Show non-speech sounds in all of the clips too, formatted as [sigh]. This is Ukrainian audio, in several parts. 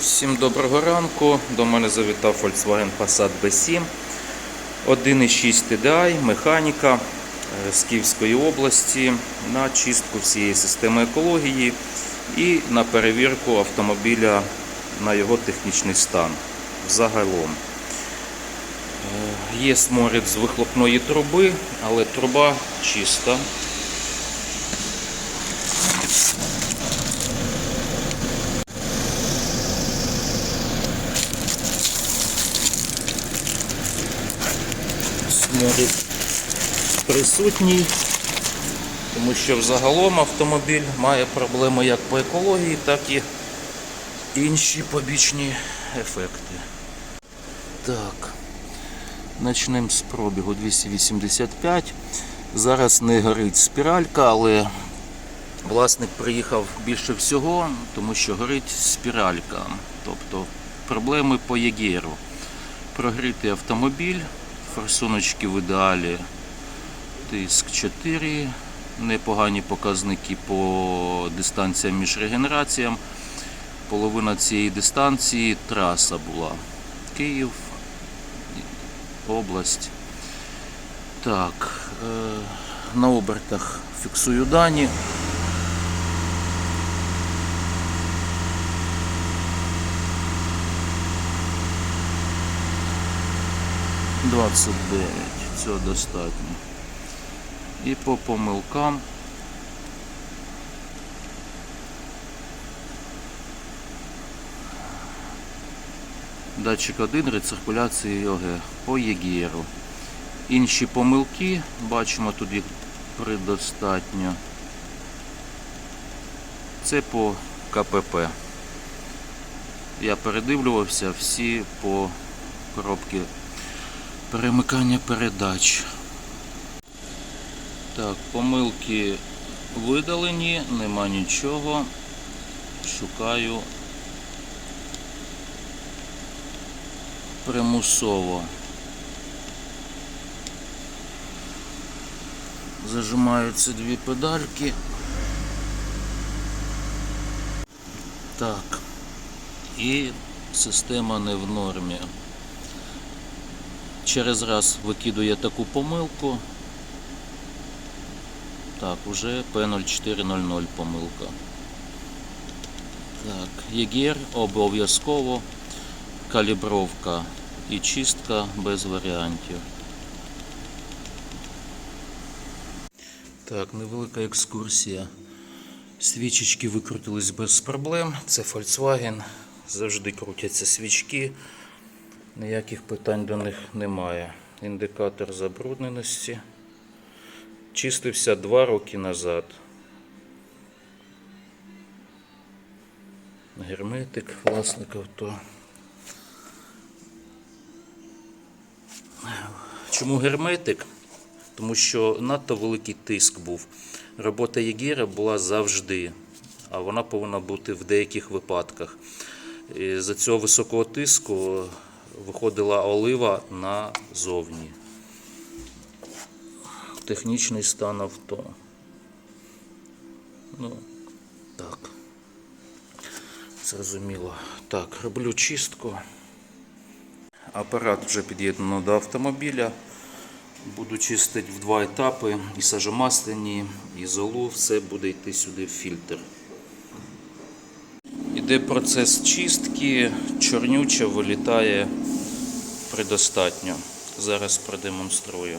Всім доброго ранку. До мене завітав Volkswagen Passat B7. 1,6 TDI, механіка е, з Київської області на чистку всієї системи екології і на перевірку автомобіля на його технічний стан. Загалом. Е, Є сморід з вихлопної труби, але труба чиста. Сморід присутній, тому що взагалом автомобіль має проблеми як по екології, так і інші побічні ефекти. Так, почнемо з пробігу 285. Зараз не горить спіралька, але власник приїхав більше всього, тому що горить спіралька. Тобто проблеми по єгеру. Прогрітий автомобіль, форсуночки в ідеалі тиск 4, непогані показники по дистанціям між регенераціям. Половина цієї дистанції траса була. Київ, область. Так, е, на обертах фіксую дані. Двадцять дев'ять. Цього достатньо. І по помилкам. Датчик 1 рециркуляції ОГ по ЄГРу. Інші помилки, бачимо тут їх предостатньо. Це по КПП. Я передивлювався всі по коробки перемикання передач. Так, помилки видалені, нема нічого. Шукаю примусово. Зажимаються дві педальки. Так. І система не в нормі. Через раз викидує таку помилку. Так, уже P0400 помилка. Так, ЄГР обов'язково калібровка і чистка без варіантів. Так, невелика екскурсія. Свічечки викрутились без проблем. Це Volkswagen. Завжди крутяться свічки. Ніяких питань до них немає. Індикатор забрудненості. Чистився два роки назад. Герметик власник авто. Чому герметик? Тому що надто великий тиск був. Робота Єгера була завжди, а вона повинна бути в деяких випадках. За цього високого тиску виходила олива назовні. Технічний стан авто. Ну, так. Зрозуміло. Так, роблю чистку. Апарат вже під'єднано до автомобіля. Буду чистити в два етапи. І сажомасляні, і золу. Все буде йти сюди в фільтр. Іде процес чистки, чорнюча вилітає предостатньо. Зараз продемонструю.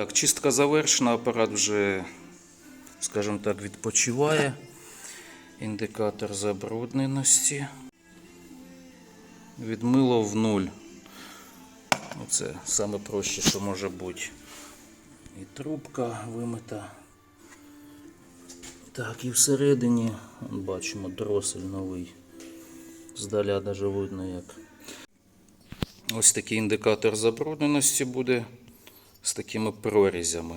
Так, чистка завершена, апарат вже, скажімо так, відпочиває. Індикатор забрудненості. Відмило в нуль. Оце саме проще, що може бути. І трубка вимита. Так, і всередині бачимо дросель новий. Здаля навіть видно як. Ось такий індикатор забрудненості буде з такими прорізями.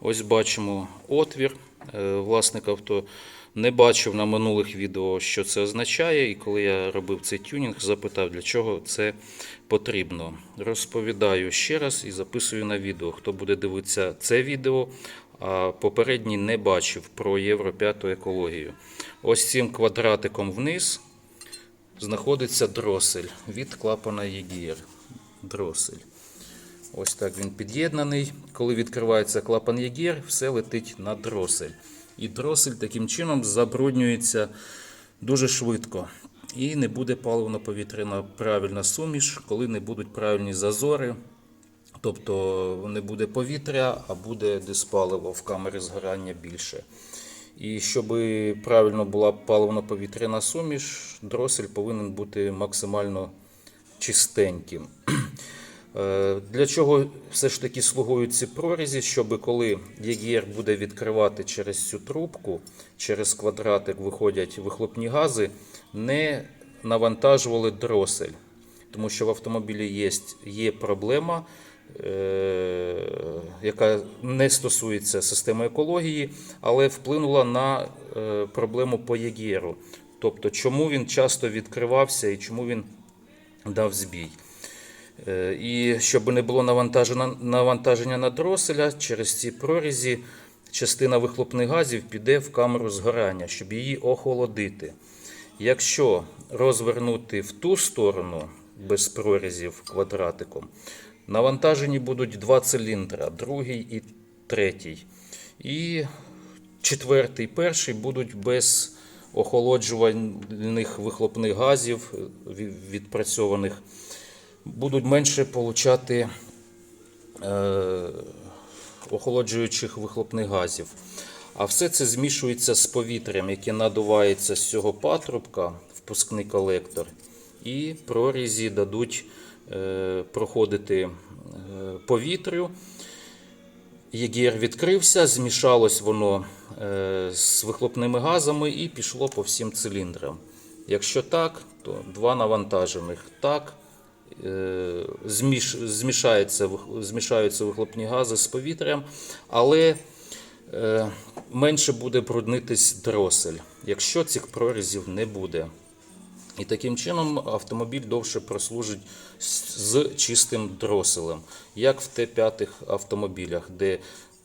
Ось бачимо отвір. Е, власник авто не бачив на минулих відео, що це означає, і коли я робив цей тюнінг, запитав, для чого це потрібно. Розповідаю ще раз і записую на відео. Хто буде дивитися це відео, а попередній не бачив про Євро 5 екологію. Ось цим квадратиком вниз знаходиться дросель від клапана EGR. Дросель. Ось так він під'єднаний. Коли відкривається клапан EGR, все летить на дросель. І дросель таким чином забруднюється дуже швидко. І не буде паливно-повітряна правильна суміш, коли не будуть правильні зазори. Тобто не буде повітря, а буде диспаливо в камері згорання більше. І щоб правильно була паливно-повітряна суміш, дросель повинен бути максимально чистеньким. [clears throat] Е, Для чого все ж таки слугують ці прорізі, щоб коли ЄГР буде відкривати через цю трубку, через квадратик виходять вихлопні гази, не навантажували дросель. Тому що в автомобілі є, є проблема, яка не стосується системи екології, але вплинула на е, проблему по ЄГРу. Тобто, чому він часто відкривався і чому він дав збій. Е, І щоб не було навантаження на дроселя, через ці прорізі частина вихлопних газів піде в камеру згорання, щоб її охолодити. Якщо розвернути в ту сторону без прорізів квадратиком, навантажені будуть два циліндра, другий і третій. І четвертий, перший будуть без охолоджувальних вихлопних газів відпрацьованих будуть менше получати е, охолоджуючих вихлопних газів. А все це змішується з повітрям, яке надувається з цього патрубка, впускний колектор, і прорізі дадуть проходити е, повітрю. ЄГР відкрився, змішалось воно е, з вихлопними газами і пішло по всім циліндрам. Якщо так, то два навантажених. Так, е, зміш, змішається, змішаються вихлопні гази з повітрям, але е, менше буде бруднитись дросель, якщо цих прорізів не буде. І таким чином автомобіль довше прослужить з чистим дроселем, як в Т5 автомобілях, де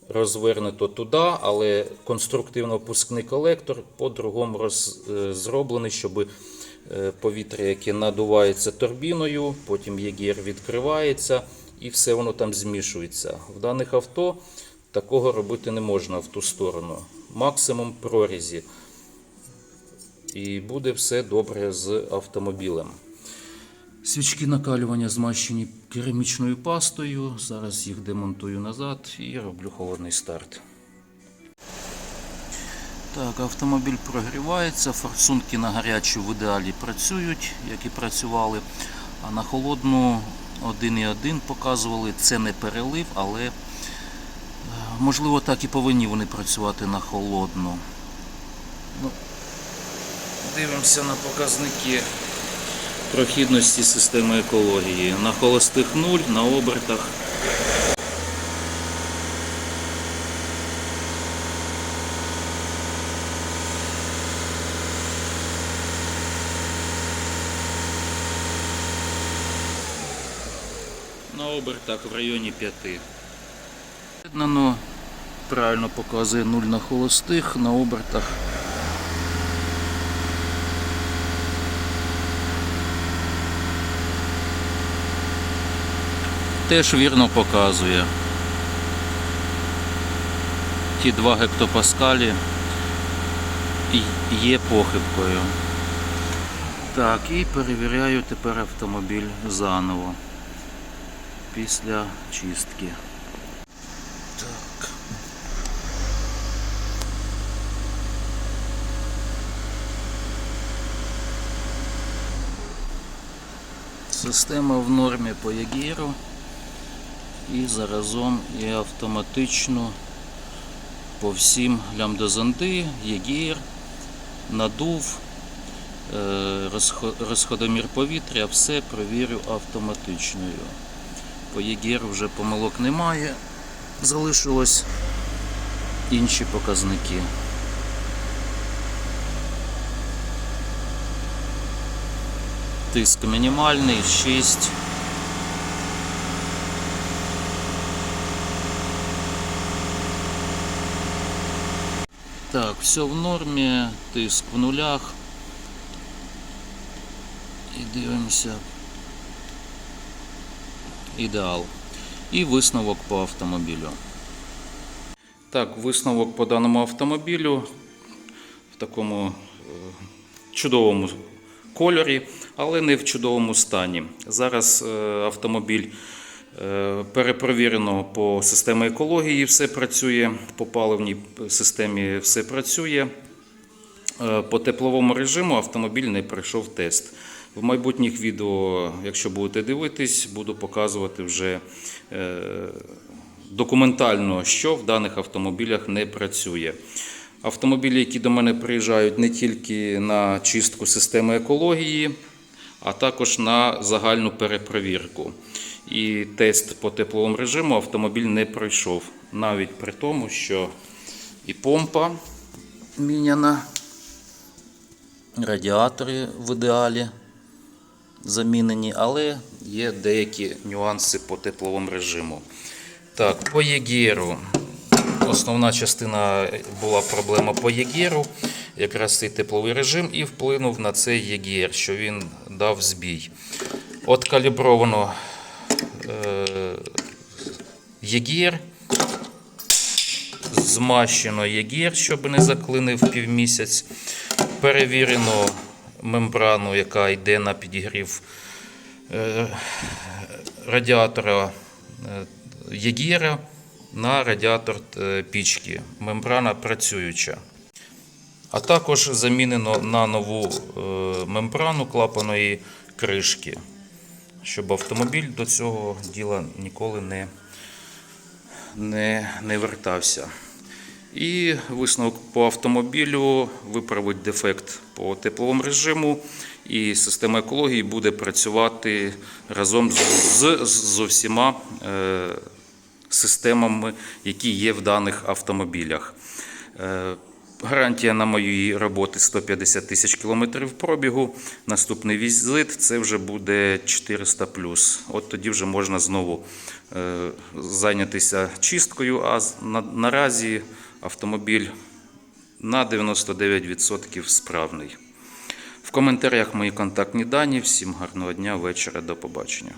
розвернуто туди, але конструктивно-пускний колектор по-другому роз, е, зроблений, щоб е, повітря, яке надувається турбіною, потім ЄГР відкривається і все воно там змішується. В даних авто такого робити не можна в ту сторону. Максимум прорізі і буде все добре з автомобілем. Свічки накалювання змащені керамічною пастою. Зараз їх демонтую назад і роблю холодний старт. Так, автомобіль прогрівається, форсунки на гарячу в ідеалі працюють, як і працювали. А на холодну 1,1 показували. Це не перелив, але е, можливо так і повинні вони працювати на холодну. Ну, Дивимося на показники прохідності системи екології. На холостих 0, на обертах. На обертах в районі 5. З'єднано правильно показує 0 на холостих, на обертах теж вірно показує. Ті 2 гектопаскалі є похибкою. Так, і перевіряю тепер автомобіль заново після чистки. Так. Система в нормі по ягіру і заразом і автоматично по всім лямбдозонди, ягір, надув, е, розхо- розходомір повітря, все провірю автоматичною. По ЄГР вже помилок немає. Залишилось інші показники. Тиск мінімальний 6. Так, все в нормі, тиск в нулях. І дивимося. Ідеал. І висновок по автомобілю. Так, висновок по даному автомобілю в такому е, чудовому кольорі, але не в чудовому стані. Зараз е, автомобіль перепровірено по системі екології, все працює, по паливній системі все працює. Е, По тепловому режиму автомобіль не пройшов тест. В майбутніх відео, якщо будете дивитись, буду показувати вже е, документально, що в даних автомобілях не працює. Автомобілі, які до мене приїжджають не тільки на чистку системи екології, а також на загальну перепровірку. І тест по тепловому режиму автомобіль не пройшов, навіть при тому, що і помпа міняна, радіатори в ідеалі замінені, але є деякі нюанси по тепловому режиму. Так, по єгеру. Основна частина була проблема по єгеру, якраз цей тепловий режим, і вплинув на цей єгер, що він дав збій. От е, змащено єгер, щоб не заклинив півмісяць. Перевірено мембрану, яка йде на підігрів е, радіатора е, єгера на радіатор пічки. Мембрана працююча. А також замінено на нову мембрану клапаної кришки, щоб автомобіль до цього діла ніколи не, не, не вертався. І висновок по автомобілю виправить дефект по тепловому режиму, і система екології буде працювати разом з, з, усіма е, системами, які є в даних автомобілях. Е, Гарантія на моїй роботи 150 тисяч кілометрів пробігу. Наступний візит це вже буде 400 От тоді вже можна знову е, зайнятися чисткою. А на, наразі автомобіль на 99% справний. В коментарях мої контактні дані. Всім гарного дня, вечора, до побачення.